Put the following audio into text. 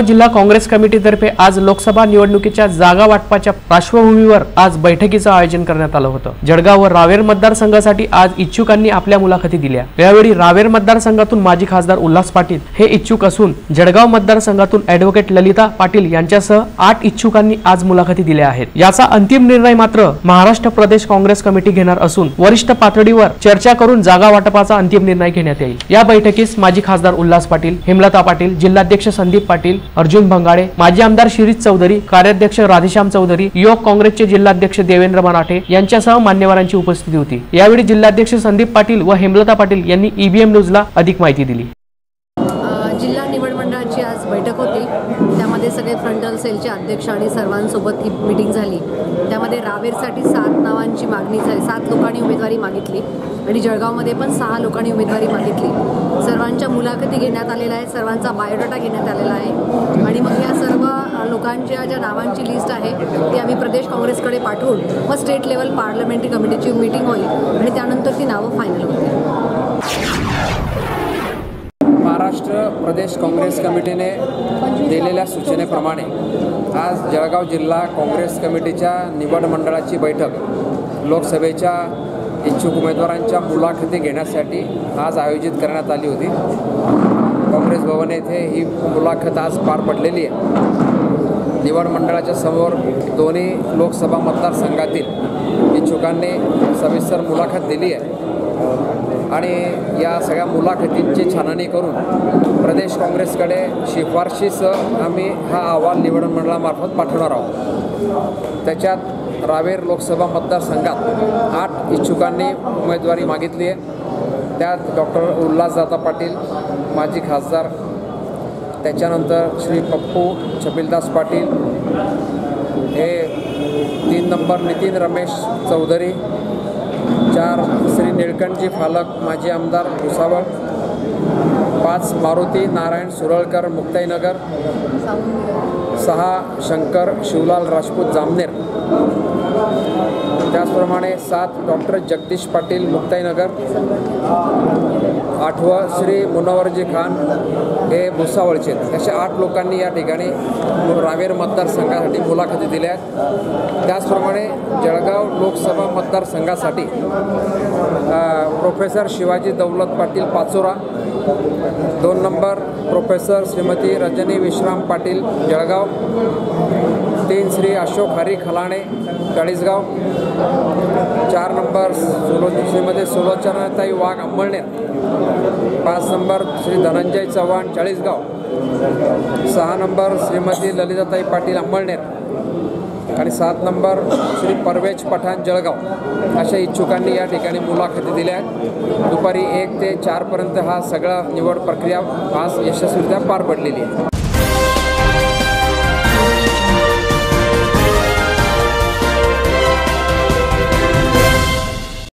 जिल्हा काँग्रेस कमिटीतर्फे आज लोकसभा निवडणुकीच्या जागा वाटपाच्या पार्श्वभूमीवर आज बैठकीचं आयोजन करण्यात आलं होतं. जळगाव व रावेर मतदारसंघासाठी आज इच्छुकांनी आपल्या मुलाखती दिल्या. यावेळी रावेर मतदारसंघातून माजी खासदार उल्हास पाटील हे इच्छुक असून जळगाव मतदारसंघातून ऍडव्होकेट ललिता पाटील यांच्यासह आठ इच्छुकांनी आज मुलाखती दिल्या आहेत. याचा अंतिम निर्णय मात्र महाराष्ट्र प्रदेश काँग्रेस कमिटी घेणार असून वरिष्ठ पातळीवर चर्चा करून जागा वाटपाचा अंतिम निर्णय घेण्यात येईल. या बैठकीस माजी खासदार उल्हास पाटील हेमलता पाटील जिल्हाध्यक्ष संदीप पाटील अर्जुन भंगाळे माजी आमदार शिरीष चौधरी कार्याध्यक्ष राधेश्याम चौधरी युवक काँग्रेसचे जिल्हाध्यक्ष देवेंद्र मराठे यांच्यासह मान्यवरांची उपस्थिती होती. यावेळी जिल्हाध्यक्ष संदीप पाटील व हेमलता पाटील यांनी ईबीएम न्यूजला अधिक माहिती दिली. सगळे सेलचे अध्यक्ष आणि सर्वांसोबत ही मीटिंग झाली. त्यामध्ये रावेरसाठी सात नावांची मागणी झाली. सात लोकांनी उमेदवारी मागितली आणि जळगावमध्ये पण सहा लोकांनी उमेदवारी मागितली. सर्वांच्या मुलाखती घेण्यात आलेल्या आहे सर्वांचा बायोडाटा घेण्यात आलेला आहे. आणि मग या सर्व लोकांच्या ज्या नावांची लिस्ट आहे ती आम्ही प्रदेश काँग्रेसकडे पाठवून मग स्टेट लेवल पार्लमेंटरी कमिटीची मीटिंग होईल आणि त्यानंतर ती नावं फायनल होतील. महाराष्ट्र प्रदेश काँग्रेस कमिटीने दिलेल्या सूचनेप्रमाणे आज जळगाव जिल्हा काँग्रेस कमिटीच्या निवड मंडळाची बैठक लोकसभेच्या इच्छुक उमेदवारांच्या मुलाखती घेण्यासाठी आज आयोजित करण्यात आली होती. काँग्रेस भवन येथे ही मुलाखत आज पार पडलेली आहे. निवड मंडळाच्या समोर दोन्ही लोकसभा मतदारसंघातील इच्छुकांनी सविस्तर मुलाखत दिली आहे. आणि या सगळ्या मुलाखतींची छाननी करून प्रदेश काँग्रेसकडे शिफारशीसह आम्ही हा अहवाल निवडणूक मंडळामार्फत पाठवणार आहोत. त्याच्यात रावेर लोकसभा मतदारसंघात आठ इच्छुकांनी उमेदवारी मागितली आहे. त्यात डॉक्टर उल्हासदादा पाटील माजी खासदार त्याच्यानंतर श्री पप्पू छबिलदास पाटील हे तीन नंबर नितीन रमेश चौधरी चार श्री निळकंठजी फालक माजी आमदार भुसावळ. पाच मारुती नारायण सुरळकर मुक्ताईनगर सहा शंकर शिवलाल राजपूत जामनेर. त्याचप्रमाणे सात डॉक्टर जगदीश पाटील मुक्ताईनगर. आठवं श्री मुनावरजी खान हे भुसावळचे असे अशा आठ लोकांनी या ठिकाणी रावेर मतदारसंघासाठी मुलाखती दिल्या आहेत. त्याचप्रमाणे जळगाव लोकसभा मतदारसंघासाठी प्रोफेसर शिवाजी दौलत पाटील पाचोरा दोन नंबर प्रोफेसर श्रीमती रजनी विश्राम पाटील जळगाव. तीन श्री अशोक हरी खलाणे चाळीसगाव. चार नंबर सुलो श्रीमती सुलोचनाताई वाघ अंबळनेर. पाच नंबर श्री धनंजय चव्हाण चाळीसगाव. सहा नंबर श्रीमती ललिताताई पाटील अंबळनेर. आणि सात नंबर श्री परवेज पठाण जळगाव अशा इच्छुकांनी या ठिकाणी मुलाखती दिल्या आहेत. दुपारी एक ते चारपर्यंत हा सगळा निवड प्रक्रिया आज यशस्वीरित्या पार पडलेली आहे.